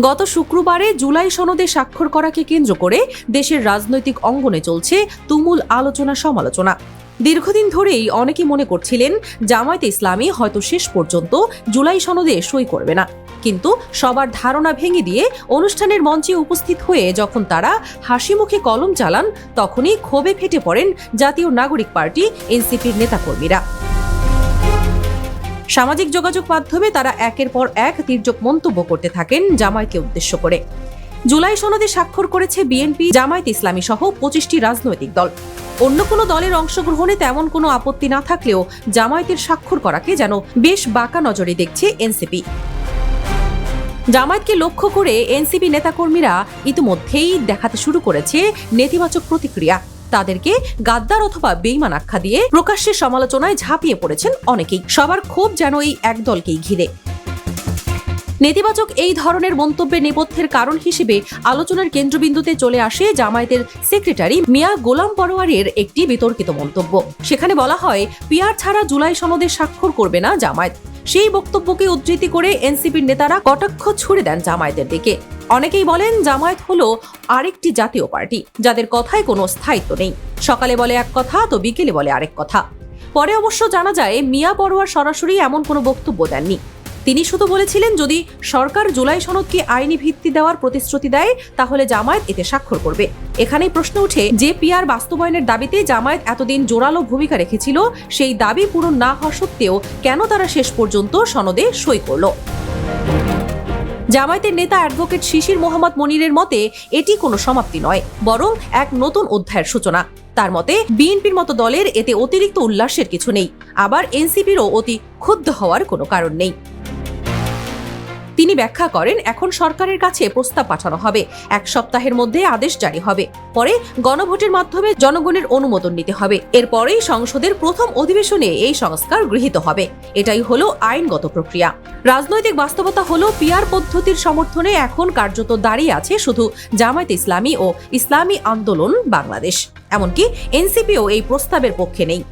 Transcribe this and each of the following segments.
গত শুক্রবারে জুলাই সনদে স্বাক্ষর করাকে কেন্দ্র করে দেশের রাজনৈতিক অঙ্গনে চলছে তুমুল আলোচনা সমালোচনা। দীর্ঘদিন ধরেই অনেকে মনে করছিলেন, জামায়াতে ইসলামী হয়তো শেষ পর্যন্ত জুলাই সনদে সই করবে না। কিন্তু সবার ধারণা ভেঙে দিয়ে অনুষ্ঠানের মঞ্চে উপস্থিত হয়ে যখন তারা হাসি মুখে কলম চালান, তখনই ক্ষোভে ফেটে পড়েন জাতীয় নাগরিক পার্টি, এনসিপির নেতাকর্মীরা। সামাজিক যোগাযোগ মাধ্যমে তারা একের পর এক তির্যক মন্তব্য করতে থাকেন জামায়াতকে উদ্দেশ্য করে। জুলাই সনদে স্বাক্ষর করেছে বিএনপি, জামায়াত ইসলামী সহ পঁচিশটি রাজনৈতিক দল। অন্য কোনো দলের অংশগ্রহণে তেমন কোনো আপত্তি না থাকলেও জামায়াতের স্বাক্ষর করাকে যেন বেশ বাঁকা নজরে দেখছে এনসিপি। জামায়াতকে লক্ষ্য করে এনসিপি নেতাকর্মীরা ইতিমধ্যেই দেখাতে শুরু করেছে নেতিবাচক প্রতিক্রিয়া। তাদেরকে গাদ্দার অথবা বেইমান আখ্যা দিয়ে প্রকাশ্যে সমালোচনায় ঝাঁপিয়ে পড়েছেন অনেকেই। সবার ক্ষোভ যেন এই এক দলকেই ঘিরে। নেতিবাচক এই ধরনের মন্তব্যের নেপথ্যের কারণ হিসেবে আলোচনার কেন্দ্রবিন্দুতে চলে আসে জামায়াতের সেক্রেটারি মিয়া গোলাম পরোয়ারের একটি বিতর্কিত মন্তব্য। সেখানে বলা হয় পিয়ার ছাড়া জুলাই সনদে স্বাক্ষর করবে না জামায়াত। সেই বক্তব্যকে উদ্ধৃতি করে এনসিপির নেতারা কটাক্ষ ছুড়ে দেন জামায়াতের দিকে। অনেকেই বলেন জামায়াত হলো আরেকটি জাতীয় পার্টি, যাদের কথায় কোনো স্থায়িত্ব নেই। সকালে বলে এক কথা, তো বিকেলে বলে আরেক কথা। পরে অবশ্য জানা যায়, মিয়া পরোয়ার সরাসরি এমন কোনো বক্তব্য দেননি। তিনি শুধু বলেছিলেন, যদি সরকার জুলাই সনদকে আইনি ভিত্তি দেওয়ার প্রতিশ্রুতি দেয়, তাহলে জামায়াত এতে স্বাক্ষর করবে। এখানেই প্রশ্ন উঠে, যে পিয়ার বাস্তবায়নের দাবিতে জামায়াত এতদিন জোরালো ভূমিকা রেখেছিল, সেই দাবি পূরণ না হওয়া সত্ত্বেও কেন তারা শেষ পর্যন্ত সনদে সই করল? জামায়াতের নেতা অ্যাডভোকেট শিশির মোহাম্মদ মনিরের মতে, এটি কোনো সমাপ্তি নয়, বরং এক নতুন অধ্যায়ের সূচনা। তার মতে, বিএনপির মতো দলের এতে অতিরিক্ত উল্লাসের কিছু নেই। আবার এনসিপিরও অতি ক্ষুব্ধ হওয়ার কোনো কারণ নেই। তিনি ব্যাখ্যা করেন, এখন সরকারের কাছে প্রস্তাব পাঠানো হবে। এক সপ্তাহের মধ্যে আদেশ জারি হবে। পরে গণভোটের মাধ্যমে জনগণের অনুমোদন নিতে হবে। এরপরেই সংসদের প্রথম অধিবেশনে এই সংস্কার গৃহীত হবে। এটাই হলো আইনগত প্রক্রিয়া। রাজনৈতিক বাস্তবতা হলো পিয়ার পদ্ধতির সমর্থনে এখন কার্যত দাঁড়িয়ে আছে শুধু জামায়াত ইসলামী ও ইসলামী আন্দোলন বাংলাদেশ। এমনকি এনসিপিও এই প্রস্তাবের পক্ষে নেই।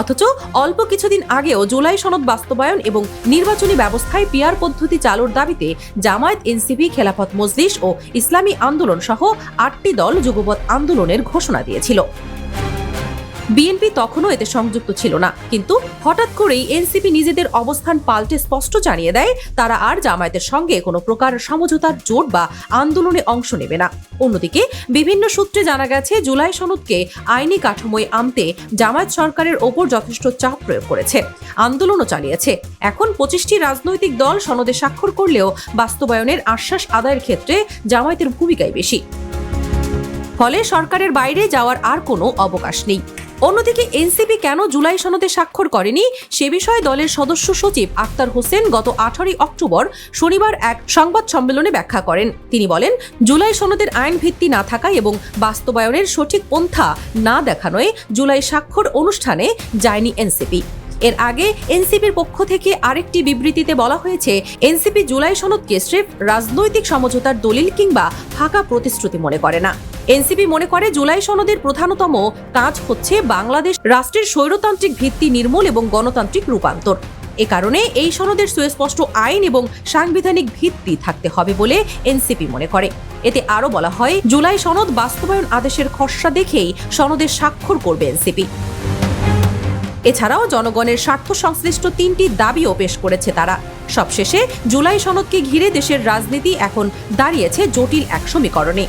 অথচ অল্প কিছুদিন আগেও জুলাই সনদ বাস্তবায়ন এবং নির্বাচনী ব্যবস্থায় পিয়ার পদ্ধতি চালুর দাবিতে জামায়াত এনসিপি, খেলাফত মজলিস ও ইসলামী আন্দোলন সহ আটটি দল যুগপৎ আন্দোলনের ঘোষণা দিয়েছিল। বিএনপি তখনও এতে সংযুক্ত ছিল না। কিন্তু হঠাৎ করেই এনসিপি নিজেদের অবস্থান পাল্টে স্পষ্ট জানিয়ে দেয়, তারা আর জামায়াতের সঙ্গে কোনো প্রকার সমঝোতার জোট বা আন্দোলনে অংশ নেবে না। অন্যদিকে বিভিন্ন সূত্রে জানা গেছে, জুলাই সনদকে আইনি কাঠামোয় আনতে জামায়াত সরকারের ওপর যথেষ্ট চাপ প্রয়োগ করেছে। আন্দোলনও চালিয়েছে। এখন পঁচিশটি রাজনৈতিক দল সনদে স্বাক্ষর করলেও বাস্তবায়নের আশ্বাস আদায়ের ক্ষেত্রে জামায়াতের ভূমিকাই বেশি। ফলে সরকারের বাইরে যাওয়ার আর কোনো অবকাশ নেই। অন্যদিকে এনসিপি কেন জুলাই সনদে স্বাক্ষর করেনি, সে বিষয়ে দলের সদস্য সচিব আক্তার হোসেন গত আঠারোই অক্টোবর শনিবার এক সংবাদ সম্মেলনে ব্যাখ্যা করেন। তিনি বলেন, জুলাই সনদের আইন ভিত্তি না থাকায় এবং বাস্তবায়নের সঠিক পন্থা না দেখানোয় জুলাই স্বাক্ষর অনুষ্ঠানে যায়নি এনসিপি। এর আগে এনসিপির পক্ষ থেকে আরেকটি বিবৃতিতে বলা হয়েছে, এনসিপি জুলাই সনদকে স্রেফ রাজনৈতিক সমঝোতার দলিল কিংবা ফাঁকা প্রতিশ্রুতি মনে করে না। এনসিপি মনে করে জুলাই সনদের প্রধানতম কাজ হচ্ছে বাংলাদেশ রাষ্ট্রের স্বৈরতান্ত্রিক ভিত্তি নির্মূল এবং গণতান্ত্রিক রূপান্তর। এ কারণে এই সনদের সুস্পষ্ট আইন এবং সাংবিধানিক ভিত্তি থাকতে হবে বলে এনসিপি মনে করে। এতে আরও বলা হয়, জুলাই সনদ বাস্তবায়ন আদেশের খসড়া দেখেই সনদের স্বাক্ষর করবে এনসিপি। এছাড়াও জনগণের স্বার্থ সংশ্লিষ্ট তিনটি দাবিও পেশ করেছে তারা। সবশেষে জুলাই সনদকে ঘিরে দেশের রাজনীতি এখন দাঁড়িয়েছে জটিল এক সমীকরণে।